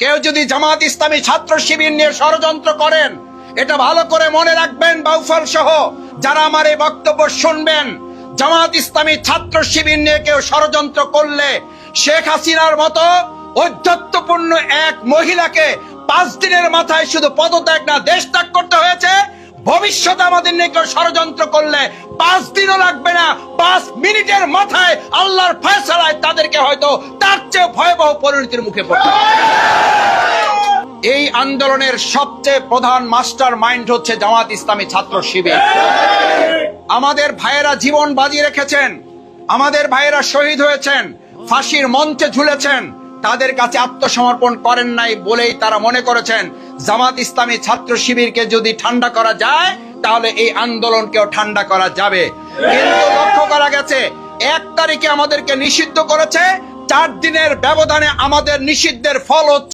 কেউ যদি জামাত ইসলামী ছাত্র শিবির নিয়ে ষড়যন্ত্র করেন, এটা ভালো করে মনে রাখবেন, বাউফল সহ, যারা আমার এই বক্তব্য শুনবেন, জামাত ইসলামী ছাত্র শিবির নিয়ে কেউ ষড়যন্ত্র করলে শেখ হাসিনার মতো ঔদ্ধত্যপূর্ণ এক মহিলাকে পাঁচ দিনের মাথায় শুধু পদত্যাগ না, দেশ ত্যাগ করতে হয়েছে। ভবিষ্যতে আমাদের নিয়ে কেউ ষড়যন্ত্র করলে পাঁচ দিনও লাগবে না, পাঁচ মিনিটের মাথায় আল্লাহর ফয়সালায় তাদেরকে হয়তো তার চেয়ে ভয়াবহ পরিণতির মুখে হবে। এই আন্দোলনের সবচেয়ে প্রধান মাস্টার মাইন্ড হচ্ছে জামাত ইসলামী ছাত্র শিবির আমাদের ভাইয়েরা জীবন বাজি রেখেছেন, আমাদের ভাইয়েরা শহীদ হয়েছেন, ফাঁসির মঞ্চে ঝুলেছেন, তাদের কাছে আত্মসমর্পণ করেন নাই বলেই তারা মনে করেছেন, জামাত ইসলামী ছাত্র শিবিরকে যদি ঠান্ডা করা যায়, তাহলে এই আন্দোলনকেও ঠান্ডা করা যাবে কিন্তু লক্ষ্য করা গেছে, এক তারিখে আমাদেরকে নিষিদ্ধ করেছে চার দিনের ব্যবধানে আমাদের নিষিদ্ধের ফল হচ্ছে